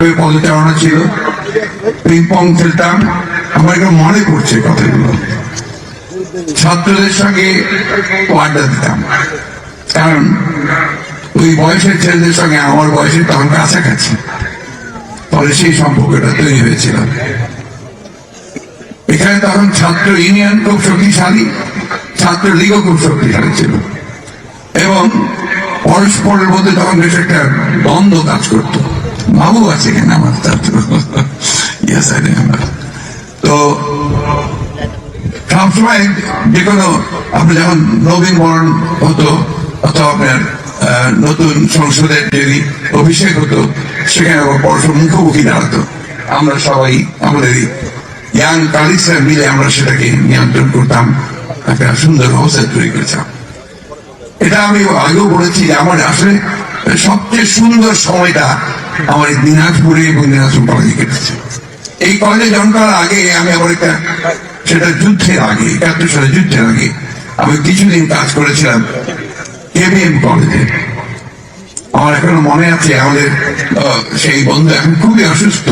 পদচারণা ছিল। পিং খেলতাম আমার এখন মনে পড়ছে কথাগুলো। ছাত্রদের সঙ্গে আড্ডা দিতাম। কারণ ওই বয়সের ছেলেদের সঙ্গে আমার বয়সের তখন কাছাকাছি। ফলে সেই সম্পর্কটা তৈরি হয়েছিল। এখানে তখন ছাত্র ইউনিয়ন খুব শক্তিশালী, ছাত্র লীগও খুব শক্তিশালী ছিল। এবং পরস্পরের মধ্যে তখন বেশ একটা দ্বন্দ্ব কাজ করতো। বাবু আছে এখানে আমার ছাত্র Yes, I remember. তো কোনো আপনি বরণ হতো অথবা আপনার নতুন সংসদের যদি অভিষেক হতো সেখানে মুখোমুখি দাঁড়াতো। আমরা সবাই আমাদের ইয়াং মিলে আমরা সেটাকে নিয়ন্ত্রণ করতাম একটা সুন্দর অবস্থা তৈরি করেছিলাম। এটা আমি আগেও বলেছি আমার আসলে সবচেয়ে সুন্দর সময়টা আমার দিনাজপুরে দিনাজপুর কলেজে কেটেছে। এই কলেজে জয়েন করার আগে আমি আবার একটা, সেটা যুদ্ধের আগে, একাত্তর সালে যুদ্ধের আগে, আমি কিছুদিন কাজ করেছিলাম কেবিএম কলেজে। আমার এখনও মনে আছে, আমাদের সেই বন্ধু এখন খুবই অসুস্থ,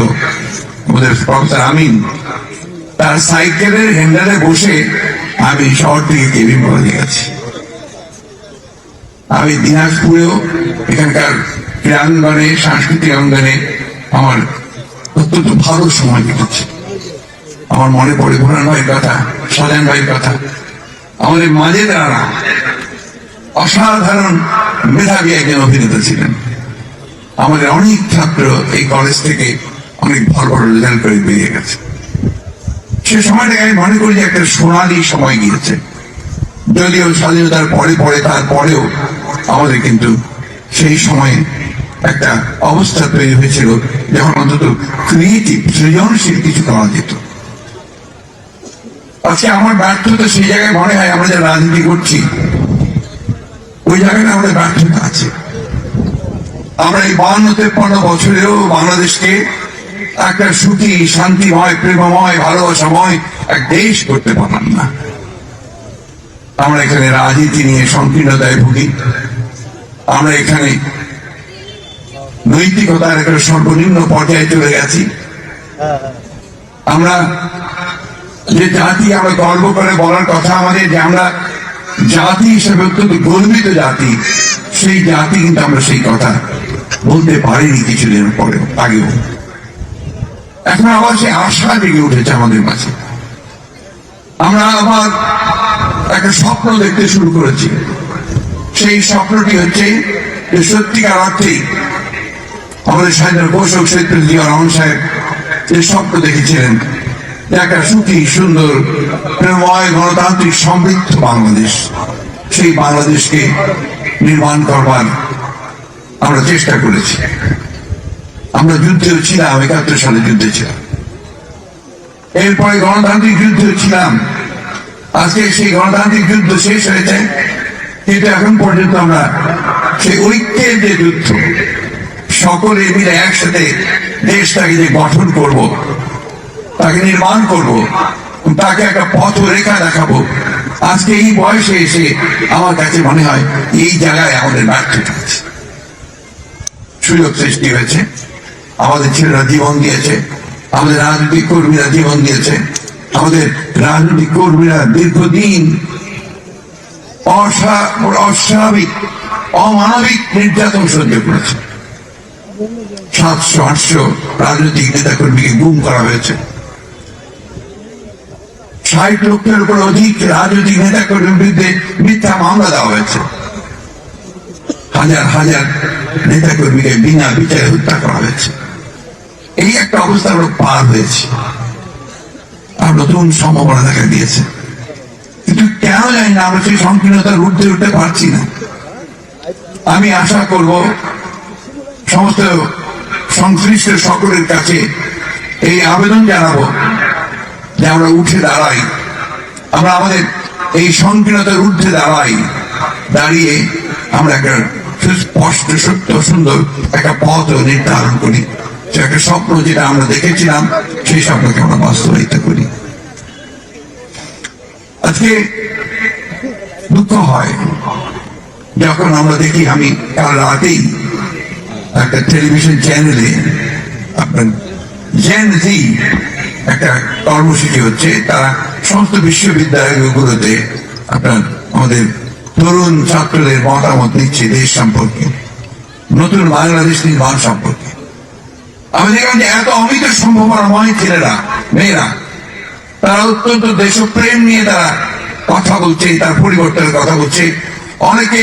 আমাদের প্রফেসর আমিন। তার সাইকেলের হ্যান্ডেলে বসে আমি শহর থেকে কেবিএম কলেজে গেছি। আমি দিনাজপুরেও এখানকার ক্রীড়াঙ্গনে সাংস্কৃতিক অঙ্গনে আমার অত্যন্ত ভালো সময় কেটেছে আমার মনে পড়ে ভুরান ভাইয়ের কথা, সাজান ভাইয়ের কথা। আমাদের মাঝে তারা অসাধারণ মেধাবী একজন অভিনেতা ছিলেন। আমাদের অনেক ছাত্র এই কলেজ থেকে অনেক ভালো ভালো রেজাল্ট করে বেরিয়ে গেছে। সে সময়টাকে আমি মনে করি যে একটা সোনালি সময় গিয়েছে। যদিও স্বাধীনতার পরে পরে তারপরেও আমাদের কিন্তু সেই সময়ে একটা অবস্থা তৈরি হয়েছিল যখন অন্তত ক্রিয়েটিভ, সৃজনশীল কিছু করা যেত। আজকে আমার ব্যর্থতা সেই জায়গায় মনে হয় আমরা যারা রাজনীতি করছি, ওই জায়গায় আমাদের ব্যর্থতা আছে। আমরা এই বান্ন তেপ্পান্ন বছরেও বাংলাদেশকে একটা সুখী, শান্তিময়, প্রেমময়, ভালোবাসাময় এক দেশ করতে পারলাম না। আমরা এখানে রাজনীতি নিয়ে সংকীর্ণতায় ভুগি। আমরা এখানে নৈতিকতার একটা সর্বনিম্ন পর্যায়ে চলে গেছি। আমরা যে জাতি আমরা গর্ব করে বলার কথা আমাদের যে আমরা জাতি হিসেবে অত্যন্ত গর্বিত জাতি, সেই জাতি কিন্তু আমরা সেই কথা বলতে পারিনি কিছুদিন পরে, আগেও। এখন আবার সেই আশা জেগে উঠেছে আমাদের মাঝে। আমরা আবার একটা স্বপ্ন দেখতে শুরু করেছি। সেই স্বপ্নটি হচ্ছে যে সত্যিকার অর্থেই আমাদের স্বাধীন ঘোষক সৈত্র জিয়া রহমান সাহেব যে স্বপ্ন দেখেছিলেন, একটা সুখী, সুন্দর, প্রেমময় গণতান্ত্রিক সমৃদ্ধ বাংলাদেশ, সেই বাংলাদেশকে নির্মাণ করবার আমরা চেষ্টা করেছি। আমরা যুদ্ধেও ছিলাম, একাত্তর সালে যুদ্ধে ছিলাম। এরপরে গণতান্ত্রিক যুদ্ধেও ছিলাম। আজকে সেই গণতান্ত্রিক যুদ্ধ শেষ হয়েছে, কিন্তু এখন পর্যন্ত আমরা সেই ঐক্যের যে যুদ্ধ সকলে মিলে একসাথে দেশটাকে যে গঠন করব, তাকে নির্মাণ করব, তাকে একটা পথ রেখা দেখাবো। আজকে এই বয়সে এসে আমার কাছে মনে হয় এই জায়গায় আমাদের ব্যর্থতা আছে। সুযোগ সৃষ্টি হয়েছে। আমাদের ছেলেরা জীবন দিয়েছে। আমাদের রাজনৈতিক কর্মীরা জীবন দিয়েছে। আমাদের রাজনৈতিক কর্মীরা দীর্ঘদিন অস্বা- অস্বাভাবিক, অমানবিক নির্যাতন সহ্য করেছে। সাতশো আটশো রাজনৈতিক নেতা কর্মীকে গুম করা হয়েছে। ষাট লক্ষের উপর অধিক রাজনৈতিক নেতা কর্মীর বিরুদ্ধে মিথ্যা মামলা দেওয়া হয়েছে। হাজার হাজার নেতা কর্মীকে বিনা বিচারে হত্যা করা হয়েছে। এই একটা অবস্থা আমরা পার হয়েছি। আর নতুন সম্ভাবনা দেখা দিয়েছে। কিন্তু কেন জানি না, আমরা সেই সংকীর্ণতার ঊর্ধ্বে উঠতে পারছি না। আমি আশা করব সমস্ত সংশ্লিষ্ট সকলের কাছে এই আবেদন জানাব। যে আমরা উঠে দাঁড়াই। আমরা আমাদের এই সংকীর্ণতার ঊর্ধ্বে দাঁড়াই। দাঁড়িয়ে আমরা একটা সুস্পষ্ট, সত্য, সুন্দর একটা পথ নির্ধারণ করি। সে একটা স্বপ্ন যেটা আমরা দেখেছিলাম, সেই স্বপ্নকে আমরা বাস্তবায়িত করি। আজকে দুঃখ হয়। যখন আমরা দেখি আমি কাল রাতেই একটা টেলিভিশন চ্যানেলে আপনার জি একটা কর্মসূচি হচ্ছে, তারা সমস্ত বিশ্ববিদ্যালয়গুলোতে আপনার আমাদের তরুণ ছাত্রদের মতামত নিচ্ছে দেশ সম্পর্কে, নতুন বাংলাদেশ নির্মাণ সম্পর্কে। আমি দেখলাম যে এত অমিত সম্ভাবনাময় ছেলেরা, মেয়েরা। তারা অত্যন্ত দেশপ্রেম নিয়ে তারা কথা বলছে, তার পরিবর্তনের কথা বলছে। অনেকে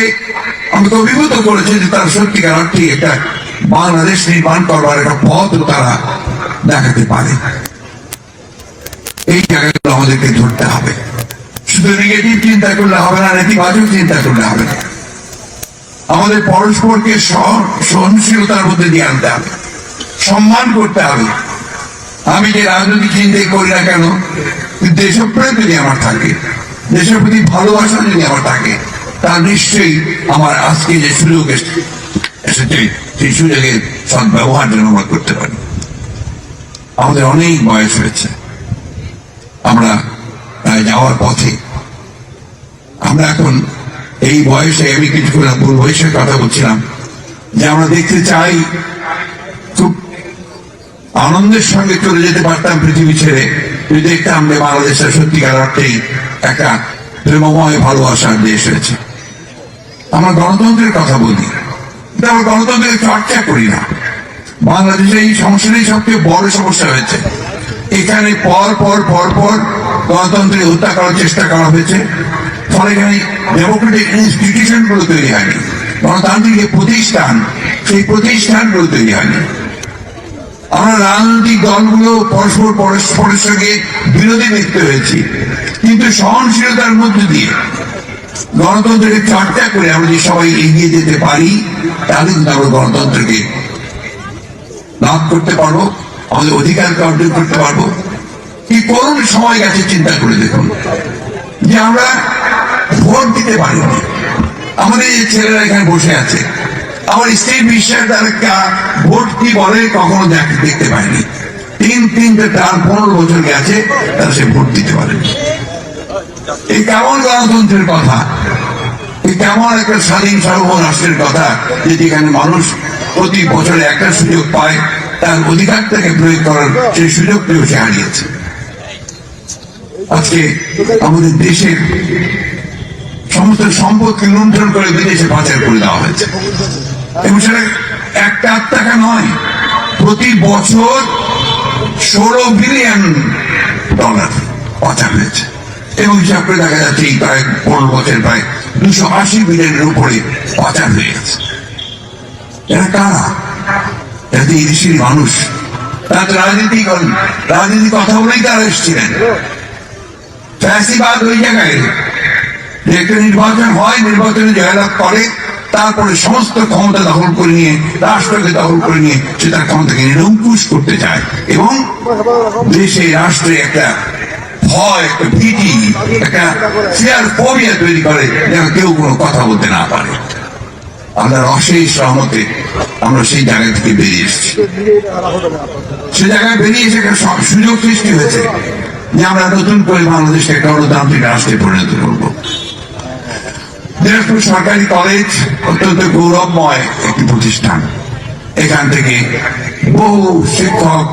আমাকে অভিভূত করেছে যে তারা সত্যিকার অর্থে একটা বাংলাদেশ নির্মাণ করবার একটা পথ তারা দেখাতে পারে। এই জায়গাগুলো আমাদেরকে ধরতে হবে। শুধু নেগেটিভ চিন্তা করলে হবে না, নেতিবাচক চিন্তা করলে হবে না। আমাদের পরস্পরকে সহনশীলতার মধ্যে দিয়ে আনতে হবে। সম্মান করতে হবে। আমি যে রাজনৈতিক চিন্তাই করি না কেন দেশপ্রেম যদি আমার থাকে, দেশের প্রতি ভালোবাসা যদি আমার থাকে, তা নিশ্চয়ই আমার আজকে যে সুযোগ এসে- এসেছে। সেই সুযোগের সদ্ব্যবহার যেন আমরা করতে পারি। আমাদের অনেক বয়স হয়েছে। আমরা প্রায় যাওয়ার পথে। আমরা এখন এই বয়সে আমি কিছুক্ষণ পূর্ব বয়সের কথা বলছিলাম, যে আমরা দেখতে চাই খুব আনন্দের সঙ্গে চলে যেতে পারতাম পৃথিবী ছেড়ে। যদি দেখতাম যে বাংলাদেশের সত্যিকার অর্থেই একটা প্রেমময়, ভালোবাসার দেশ হয়েছে। আমরা গণতন্ত্রের কথা বলি। আমরা গণতন্ত্রের চর্চা করি না। বাংলাদেশে এই সমস্যাটাই সবচেয়ে বড় সমস্যা হয়েছে। এখানে পর পর পর পর গণতন্ত্রের হত্যা করার চেষ্টা করা হয়েছে। ফলে এখানে ডেমোক্রেটিক ইনস্টিটিউশনগুলো তৈরি হয়নি। গণতান্ত্রিক যে প্রতিষ্ঠান, সেই প্রতিষ্ঠানগুলো তৈরি হয়নি। আমরা রাজনৈতিক দলগুলো পরস্পর পরস্পরের সঙ্গে বিরোধী লিপ্ত হয়েছি। কিন্তু সহনশীলতার মধ্যে দিয়ে গণতন্ত্রকে চর্চা করে আমরা যে সবাই এগিয়ে যেতে পারি, তাহলে কিন্তু আমরা গণতন্ত্রকে লাভ করতে পারব, আমাদের অধিকারকে অর্জন করতে পারব। কি করুন সময় গেছে, চিন্তা করে দেখুন, যে আমরা ভোট দিতে পারিনি। আমাদের এই ছেলেরা এখানে বসে আছে, আমার স্ত্রী বিশ্বাস তারা ভোট কি বলে কখনো দেখ- দেখতে পায়নি। তিন তিনটে তার পনেরো বছর গেছে, তারা সে ভোট দিতে পারেনি। এই কেমন গণতন্ত্রের কথা? এই কেমন একটা স্বাধীন সার্বভৌম রাষ্ট্রের কথা যেখানে মানুষ প্রতি বছরে একটা সুযোগ পায়, তার প্রয়োগ করার সেই সুযোগটিও সে হারিয়েছে। আজকে আমাদের দেশের সমস্ত সম্পদকে লুণ্ঠন করে বিদেশে পাচার করে দেওয়া হয়েছে। এবং সেটা একটা টাকা নয়, প্রতি বছর ষোলো বিলিয়ন ডলার পাচার হয়েছে। এবং করে দেখা যাচ্ছে এই প্রায় পনেরো বছর প্রায় দুশো আশি বিলিয়নের উপরে পাচার হয়ে গেছে। এরা কারা? এরা তো এই দেশের মানুষ। তারা রাজনীতি করেন। রাজনীতি কথা বলেই তারা এসেছিলেন। ফ্যাসিবাদ ওই জায়গায়। যে একটা নির্বাচন হয়, নির্বাচনে জয়লাভ করে, তারপরে সমস্ত ক্ষমতা দখল করে নিয়ে, রাষ্ট্রকে দখল করে নিয়ে সে তার ক্ষমতাকে নিরঙ্কুশ করতে চায়। এবং দেশে, রাষ্ট্রে একটা ভয়, ভীতি, একটা ফিয়ার ফোবিয়া তৈরি করে যেন কেউ কোনো কথা বলতে না পারে। আমরা অশেষ সহমতে আমরা সেই জায়গা থেকে বেরিয়ে এসেছি। জায়গায় বেরিয়ে এসে একটা সুযোগ সৃষ্টি হয়েছে যে আমরা নতুন করে বাংলাদেশকে একটা গণতান্ত্রিক রাষ্ট্রে পরিণত দিনাজপুর সরকারি কলেজ অত্যন্ত গৌরবময় একটি প্রতিষ্ঠান। এখান থেকে বহু শিক্ষক,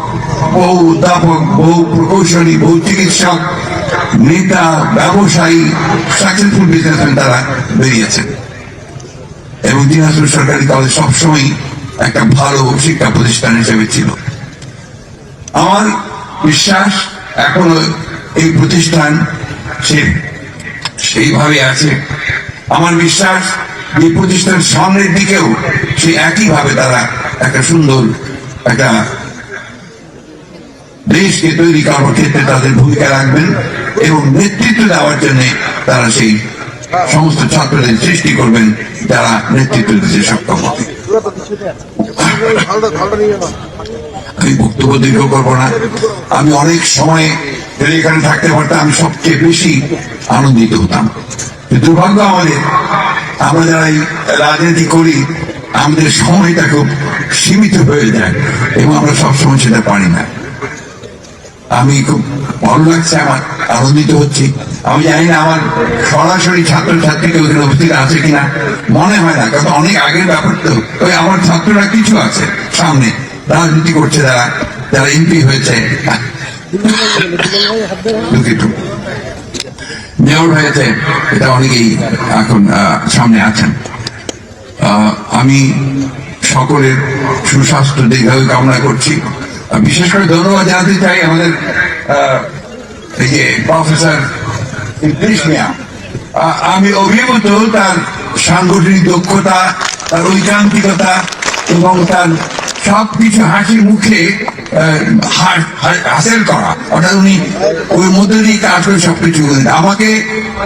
বহু অধ্যাপক, বহু প্রকৌশলী, বহু চিকিৎসক, নেতা, ব্যবসায়ী সাকসেসফুল বিজনেসম্যান তারা বেরিয়েছেন। এবং দিনাজপুর সরকারি কলেজ সবসময় একটা ভালো শিক্ষা প্রতিষ্ঠান হিসেবে ছিল। আমার বিশ্বাস এখনও এই প্রতিষ্ঠান সে সেইভাবে আছে। আমার বিশ্বাস এই প্রতিষ্ঠান সামনের দিকেও সে একইভাবে তারা একটা সুন্দর একটা দেশকে তৈরি তাদের ভূমিকা রাখবেন এবং নেতৃত্ব দেওয়ার জন্য তারা সেই সমস্ত ছাত্রদের সৃষ্টি করবেন, যারা নেতৃত্ব দিতে সক্ষম হবে। আমি বক্তব্য দীর্ঘ করব না। আমি অনেক সময় যদি এখানে থাকতে পারতাম, আমি সবচেয়ে বেশি আনন্দিত হতাম। দুর্ভাগ্য আমাদের, আমরা যারা রাজনীতি করি, আমাদের সময়টা খুব সীমিত হয়ে যায় এবং আমরা সবসময় সেটা পারি না। আমি খুব ভালো লাগছে, আমার আনন্দিত হচ্ছি। আমি জানি না আমার সরাসরি ছাত্র ছাত্রীকে ওখানে উপস্থিত আছে কিনা, মনে হয় না, কারণ অনেক আগের ব্যাপার তো। ওই আমার ছাত্ররা কিছু আছে সামনে, রাজনীতি করছে যারা যারা এমপি হয়েছে। মেয়র হয়েছে, এটা অনেকেই এখন সামনে আছেন। আমি সকলের সুস্বাস্থ্য দীর্ঘায়ু কামনা করছি। বিশেষ করে ধন্যবাদ জানাতে চাই আমাদের এই যে প্রফেসর আমি অভিভূত তার সাংগঠনিক দক্ষতা, তার ঐকান্তিকতা এবং তার সবকিছু হাসির মুখে হাসিল করা। অর্থাৎ উনি ওই মধ্যে দিয়ে কাজ করে সবকিছু করেন আমাকে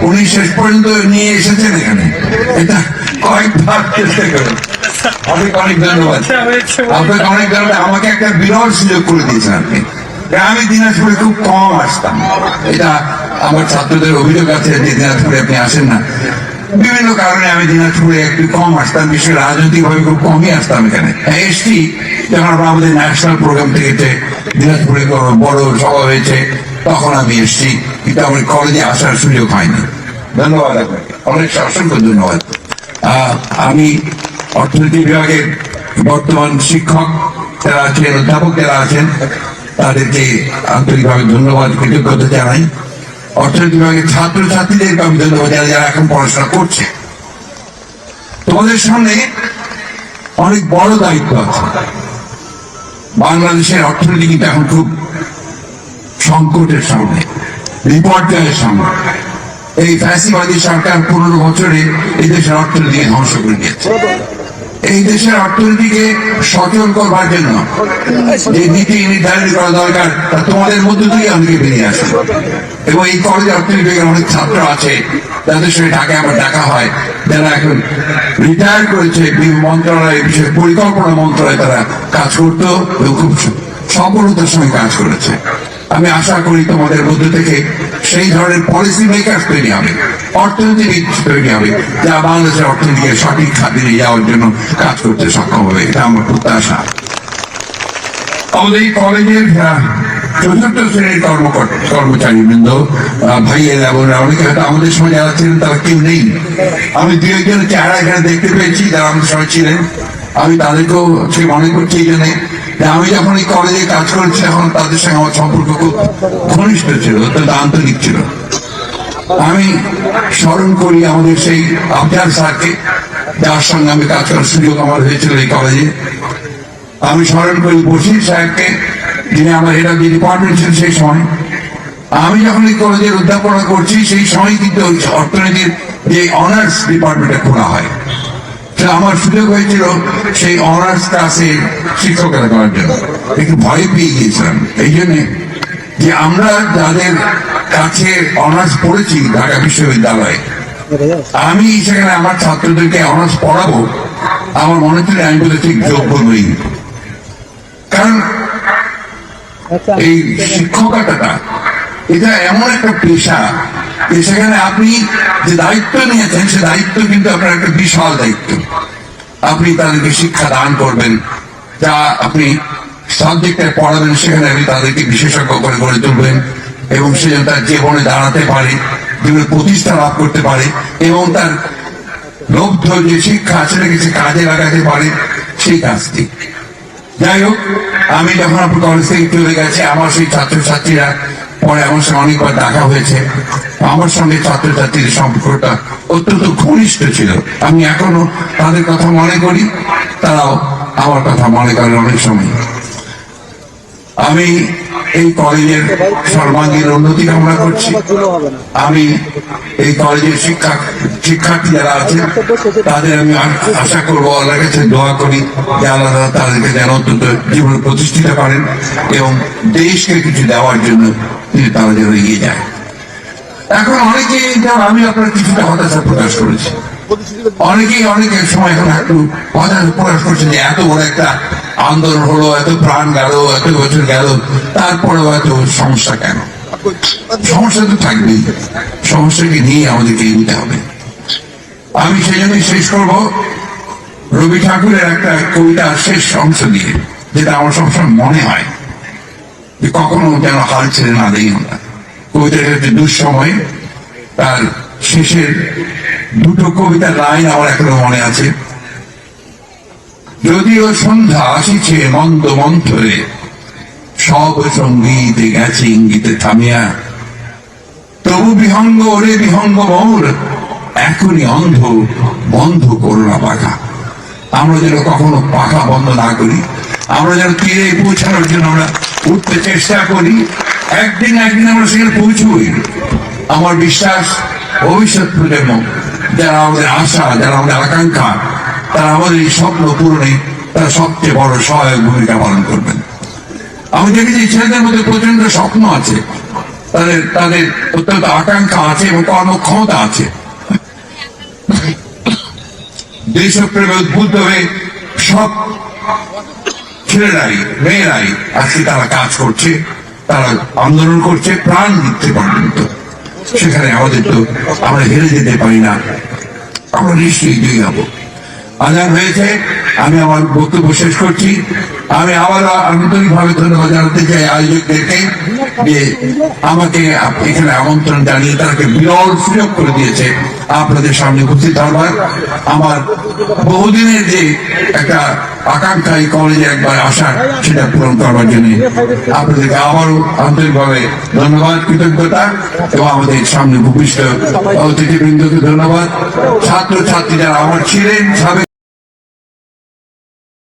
উনি শেষ পর্যন্ত নিয়ে এসেছেন এখানে। এটা কয়েকবার চেষ্টা করেন অনেক অনেক ধন্যবাদ। আপনাকে অনেক ধন্যবাদ। আমাকে একটা বিরল সুযোগ করে দিয়েছেন আপনি। দিনাজপুরে খুব কম আসতাম। এটা আমার ছাত্রদের অভিযোগ আছে যে দিনাজপুরে আপনি আসেন না। বিভিন্ন কারণে আমি দিনাজপুরে একটু কম আসতাম বিশেষ রাজনৈতিক ভাবে খুব কমই আসতাম এখানে। হ্যাঁ, এসছি যখন আমাদের ন্যাশনাল প্রোগ্রাম থেকে দিনাজপুরে কোনো বড় সভা হয়েছে তখন আমি এসছি। কিন্তু আমার কলেজে আসার সুযোগ হয়নি। ধন্যবাদ আপনাকে। অনেক অসংখ্য ধন্যবাদ। আমি অর্থনীতি বিভাগের বর্তমান শিক্ষক যারা আছেন, অধ্যাপক যারা আছেন, তাদেরকে আন্তরিকভাবে ধন্যবাদ, কৃতজ্ঞতা জানাই। অর্থনীতি বিভাগের ছাত্র ছাত্রীদেরকে আমি ধন্যবাদ জানাই যারা এখন পড়াশোনা করছে। তোমাদের সামনে অনেক বড় দায়িত্ব আছে। বাংলাদেশের অর্থনীতি কিন্তু এখন খুব সংকটের সামনে, বিপর্যয়ের সামনে। এই ফ্যাসিবাদী সরকার পনেরো বছরে এই দেশের অর্থনীতিকে ধ্বংস করে দিয়েছে। এই দেশের অর্থনীতিকে সচল করবার জন্য যে নীতি নির্ধারণ করা দরকার, তা তোমাদের মধ্য থেকে অনেকে বেরিয়ে আসে। এবং এই কলেজে অর্থনীতি অনেক ছাত্র আছে, যাদের সঙ্গে ঢাকায় আমার ডাকা হয়। যারা এখন রিটায়ার করেছে মন্ত্রণালয় বিশেষ পরিকল্পনা মন্ত্রণালয়ে তারা কাজ করতো এবং খুব সফলতার সঙ্গে কাজ করেছে। আমি আশা করি তোমাদের মধ্য থেকে সেই ধরনের পলিসি মেকার তৈরি হবে। অর্থনীতিবিদ তৈরি হবে, যা বাংলাদেশের অর্থনীতিকে সঠিক খাতে নিয়ে যাওয়ার জন্য কাজ করতে সক্ষম হবে। এটা আমার প্রত্যাশা। আমাদের এই কলেজের চতুর্থ শ্রেণির কর্মকর্তা কর্মচারী বৃন্দ ভাইয়েরা, বোনেরা, অনেকে হয়তো আমাদের সময় যারা ছিলেন, তারা কেউ নেই। আমি দু একজন চেহারা এখানে দেখতে পেয়েছি, যারা আমাদের সময় ছিলেন। আমি তাদেরকেও সে মনে করছি এই জন্য আমি যখন এই কলেজে কাজ করেছি তখন তাদের সঙ্গে আমার সম্পর্ক খুব ঘনিষ্ঠ ছিল, অত্যন্ত আন্তরিক ছিল। আমি স্মরণ করি আমাদের সেই আফজার স্যারকে, যার সঙ্গে আমি কাজ করার সুযোগ আমার হয়েছিল এই কলেজে আমি স্মরণ করি বশির সাহেবকে যিনি আমার অফ দি ডিপার্টমেন্ট ছিল সেই সময়। আমি যখন এই কলেজের অধ্যাপনা করছি, সেই সময় কিন্তু অর্থনীতির যে অনার্স ডিপার্টমেন্টে খোলা হয়। আমার সুযোগ হয়েছিল সেই অনার্স ক্লাসে শিক্ষকতা করার জন্য। একটু ভয় পেয়ে গিয়েছিলাম। এই জন্যে যে আমরা যাদের কাছে অনার্স পড়েছি ঢাকা বিশ্ববিদ্যালয়ে, আমি সেখানে আমার ছাত্রদেরকে অনার্স পড়াবো, আমার মনে হচ্ছিল আমি বলে ঠিক যোগ্য নই। কারণ এই শিক্ষকতাটা, এটা এমন একটা পেশা সেখানে আপনি যে দায়িত্ব নিয়েছেন, সে দায়িত্ব কিন্তু আপনার একটা বিশাল দায়িত্ব। আপনি তাদেরকে শিক্ষা দান করবেন। যা আপনি সাবজেক্টে পড়াবেন, সেখানে আপনি তাদেরকে বিশেষজ্ঞ করে গড়ে তুলবেন এবং সে যেন তার জীবনে দাঁড়াতে পারে, জীবনে প্রতিষ্ঠা লাভ করতে পারে এবং তার লব্ধ যে শিক্ষা সেটাকে সে কাজে লাগাতে পারে, সেই কাজটি। যাই হোক, আমি যখন আপনার কলেজ থেকে চলে গেছি, আমার সেই ছাত্রছাত্রীরা পরে আমার সঙ্গে অনেকবার দেখা হয়েছে। আমার সঙ্গে ছাত্রছাত্রীর সম্পর্কটা অত্যন্ত ঘনিষ্ঠ ছিল। আমি এখনও তাদের কথা মনে করি, তারাও আমার কথা মনে করে অনেক সময়। আমি এই কলেজের সর্বাঙ্গীন উন্নতি কামনা করছি। আমি এই কলেজের শিক্ষা শিক্ষার্থী তাদের আমি আশা করব কাছে দোয়া করি আল্লাহ তাদেরকে যেন অন্তত জীবনে প্রতিষ্ঠিত করেন এবং দেশকে কিছু দেওয়ার জন্য তিনি তারা যেন এগিয়ে যায়। এখন যেমন আমি আপনার কিছুটা হতাশা প্রকাশ করেছি। অনেকেই অনেকের সময় এখন একটু হতাশা প্রকাশ করছে যে এত বড় একটা আন্দোলন হলো, এত প্রাণ গেল, এত বছর গেল, তারপরেও এত সমস্যা কেন? সমস্যা তো থাকবেই। সমস্যাকে নিয়ে আমাদেরকে এগোতে হবে। আমি সেই শেষ করব। রবি ঠাকুরের একটা কবিতা শেষ অংশ দিয়ে যেটা আমার সবসময় মনে হয় যে কখনো যেন হাল ছেড়ে না দেই আমরা। কবিতাটা হচ্ছে দুঃসময়। তার শেষের দুটো কবিতার লাইন আমার এখনও মনে আছে। যদিও সন্ধ্যা আসিছে মন্দ মন্থরে, সব সংগীত গেছে ইঙ্গিতে থামিয়া। তবু বিহঙ্গ ওরে বিহঙ্গ মোর এখনই অন্ধ, বন্ধ করো না পাখা। আমরা যেন কখনো পাখা বন্ধ না করি, আমরা যেন তীরে পৌঁছানোর জন্য আমরা উঠতে চেষ্টা করি। একদিন একদিন আমরা সেখানে পৌঁছবই। আমার বিশ্বাস, ভবিষ্যৎ প্রজন্ম, যারা আমাদের আশা, যারা আমাদের আকাঙ্ক্ষা, তারা আমাদের এই স্বপ্ন পূরণে তারা সবচেয়ে বড় সহায়ক ভূমিকা পালন করবেন। আমি দেখেছি ছেলেদের মধ্যে প্রচণ্ড স্বপ্ন আছে। তাদের তাদের অত্যন্ত আকাঙ্ক্ষা আছে এবং কর্মক্ষমতা আছে। দেশপ্রেমে উদ্বুদ্ধ হয়ে সব ছেলেরাই, মেয়েরাই আজকে তারা কাজ করছে, তারা আন্দোলন করছে, প্রাণ দিতে পর্যন্ত সেখানে আমাদের তো আমরা হেরে যেতে পারি না। আমরা নিশ্চয়ই দিয়ে হব আজান হয়েছে, আমি আমার বক্তব্য শেষ করছি। আমি আবার আন্তরিকভাবে ধন্যবাদ জানাতে চাই আয়োজকদেরকে যে আমাকে এখানে আমন্ত্রণ জানিয়ে তাকে বিরল সুযোগ করে দিয়েছে। আপনাদের সামনে উপস্থিত হওয়ার আমার বহুদিনের যে একটা আকাঙ্ক্ষা এই কলেজে একবার আসার সেটা পূরণ করবার জন্য আপনাদেরকে আবারও আন্তরিকভাবে ধন্যবাদ, কৃতজ্ঞতা এবং আমাদের সামনে ভূপিষ্ঠ অতিথিবৃন্দকে ধন্যবাদ। ছাত্র ছাত্রী যারা আমার ছিলেন